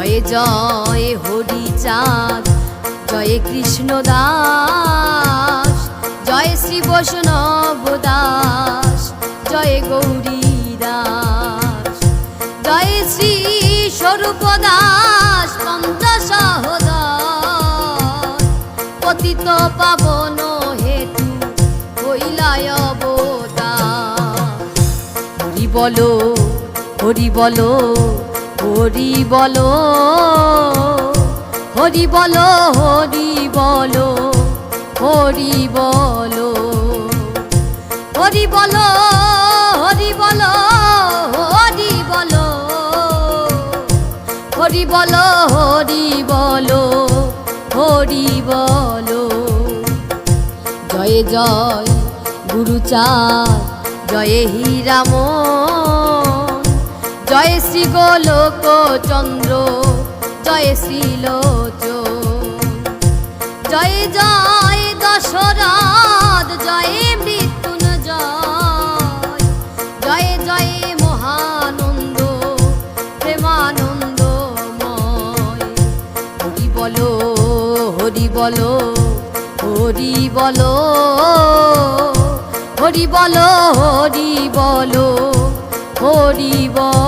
জয় জয় হরিচাঁদ জয় কৃষ্ণ দাস, জয় শ্রী বৈষ্ণব দাস, জয় গৌরী দাস, জয় শ্রী স্বরূপ দাস পঞ্চসহদর পতিত পাবন হেতু হইলায় হরি বলো হরি বলো হরি বলো হরি বলো হরি বলো হরি বলো হরি বলো হরি বলো হরি বলো হরি বলো হরি বলো হরি বলো। জয় জয় গুরুচাঁদ জয় হীরাম জয় শ্রী গোলক চন্দ্র জয় শ্রীলোচন জয় জয় দশরথ, জয় মৃত্যুঞ্জয়। জয় জয় মহানন্দ, প্রেমানন্দময়। হরি বলো হরি বলো হরি বলো হরি বলো হরি বলো হরি বলো।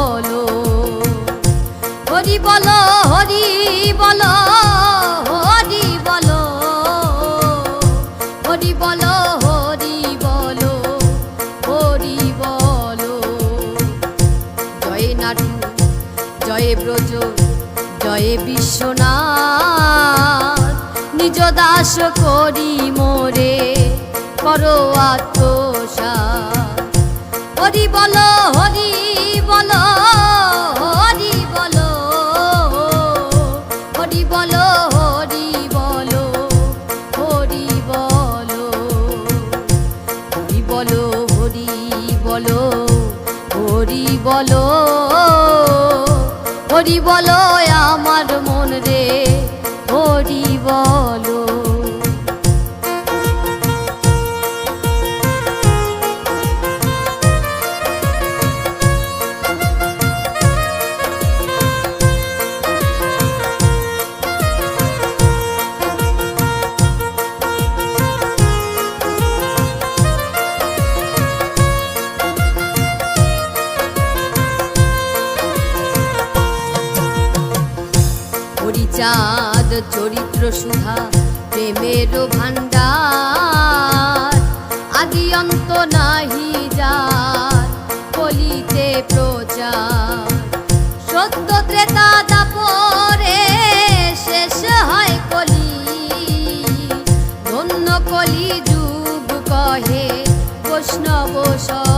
বলো, হরি বলো হরি বলো। হরি বলো হরি বলো হরি বলো। জয় নাটু, জয় ব্রজ, জয় বিশ্বনাথ। নিজ দাস করি মোরে, করো আত্মসাৎ। হরি বলো হরি বলো বলো হরি বলো হরি বলো হরি বলো আমার মন রে। হরিচাঁদ চরিত্র সুধা, প্রেমের ভান্ডার আদি অন্ত নাহি যার কলিতে প্রচার। সত্য ত্রেতা দাপরে শেষ হয় কলি। ধন্য কলি যুগ কহে বৈষ্ণব সব।